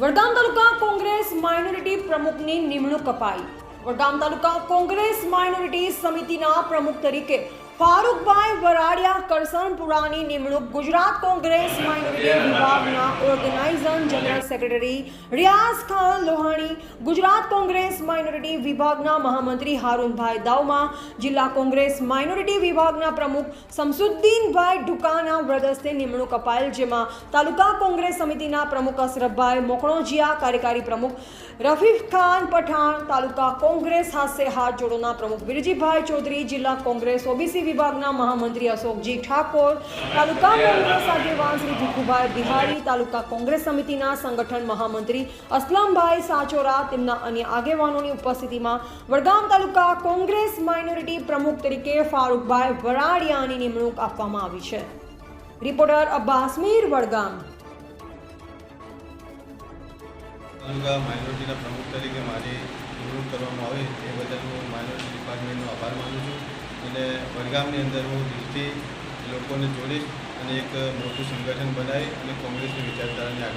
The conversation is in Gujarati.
વડગામ તાલુકા કોંગ્રેસ માઇનોરિટી પ્રમુખની નિમણૂક અપાઈ. વડગામ તાલુકા કોંગ્રેસ માઇનોરિટી સમિતિના પ્રમુખ તરીકે ફારૂકભાઈ વરાડિયા કરસનપુરાની નિમણૂક ગુજરાત કોંગ્રેસ માઇનોરિટી વિભાગના organiser general secretary Riyaz Khan Lohani, Gujarat Congress minority વિભાગના મહામંત્રી હારૂનભાઈ દાઉમા, જિલ્લા કોંગ્રેસ માઇનોરિટી વિભાગના પ્રમુખ સમસુદ્દીનભાઈ ઢુકાના વ્રદસ્તે નિમણૂક અપાયેલ, જેમાં તાલુકા કોંગ્રેસ સમિતિના પ્રમુખ અશરફભાઈ મોકણોજીયા કાર્યકારી પ્રમુખ રફીફ ખાન પઠાણ, તાલુકા કોંગ્રેસ હાસ્ય હાથ જોડોના પ્રમુખ વિરજીભાઈ ચૌધરી, જિલ્લા કોંગ્રેસ ઓબીસી વિભાગના મહામંત્રી અશોકજી ઠાકોર, તાલુકા કોંગ્રેસ આગેવાન શ્રી ભીખુભાઈ બિહારી, તાલુકા કોંગ્રેસ સમિતિના સંગઠન મહામંત્રી અસલમભાઈ સાચોરા, તેમના અન્ય આગેવાનોની ઉપસ્થિતિમાં વડગામ તાલુકા કોંગ્રેસ માઇનોરિટી પ્રમુખ તરીકે ફારૂકભાઈ વરાડિયાની નિમણૂક આપવામાં આવી છે. રિપોર્ટર અબ્બાસ મીર વડગામ. તાલુકા માઇનોરિટીના પ્રમુખ તરીકે મારી નિમણૂક કરવામાં આવે, એ બદલ હું માઇનોરિટી ડિપાર્ટમેન્ટનો આભાર માનું છું. અને વડગામની અંદર હું દિલથી લોકોને જોડીશ અને એક મોટું સંગઠન બનાવી અને કોંગ્રેસની વિચારધારાને